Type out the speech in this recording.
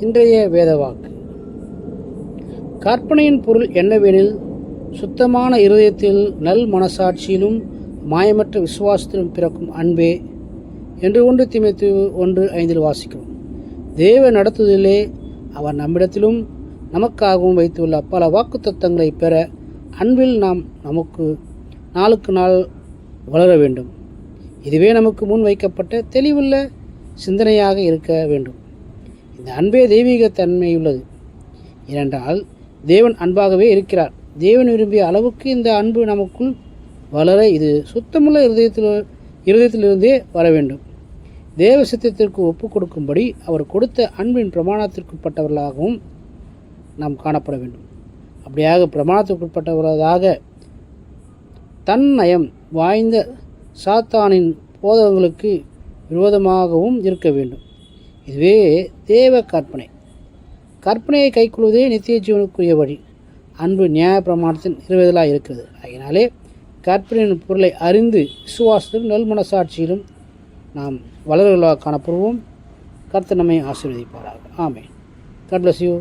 இன்றைய வேதவாக்கு. கற்பனையின் பொருள் என்னவெனில் சுத்தமான இருதயத்தில் நல் மனசாட்சியிலும் மாயமற்ற விசுவாசத்திலும் பிறக்கும் அன்பே என்று ஒன்று திமைத்து ஒன்று ஐந்தில் வாசிக்கிறோம். தேவ நடத்துதலே அவர் நம்மிடத்திலும் நமக்காகவும் வைத்துள்ள பல வாக்குத்தத்தங்களை பெற அன்பில் நாம் நமக்கு நாளுக்கு நாள் வளர வேண்டும். இதுவே நமக்கு முன் வைக்கப்பட்ட தெளிவுள்ள சிந்தனையாக இருக்க வேண்டும். இந்த அன்பே தெய்வீகத்தன்மை உள்ளது. ஏனென்றால் தேவன் அன்பாகவே இருக்கிறார். தேவன் விரும்பிய அளவுக்கு இந்த அன்பு நமக்குள் வளர இது சுத்தமுள்ள இருதயத்தில் இருதயத்திலிருந்தே வர வேண்டும். தேவ சித்தத்திற்கு ஒப்பு கொடுக்கும்படி அவர் கொடுத்த அன்பின் பிரமாணத்திற்குட்பட்டவர்களாகவும் நாம் காணப்பட வேண்டும். அப்படியாக பிரமாணத்திற்குட்பட்டவர்களாக தன்னயம் வாய்ந்த சாத்தானின் போதகங்களுக்கு விரோதமாகவும் இருக்க வேண்டும். இதுவே தேவ கற்பனை. கற்பனையை கைக்கொள்வதே நித்திய ஜீவனுக்குரிய வழி. அன்பு நியாய பிரமாணத்தின் நிறைவேதலாக இருக்கிறது. அதனாலே கற்பனையின் பொருளை அறிந்து விசுவாசத்திலும் நல் மனசாட்சியிலும் நாம் வளர்களாக காணப்படுவோம். கர்த்தர் நம்மை ஆசீர்வதிப்பார்கள் ஆமே God யூ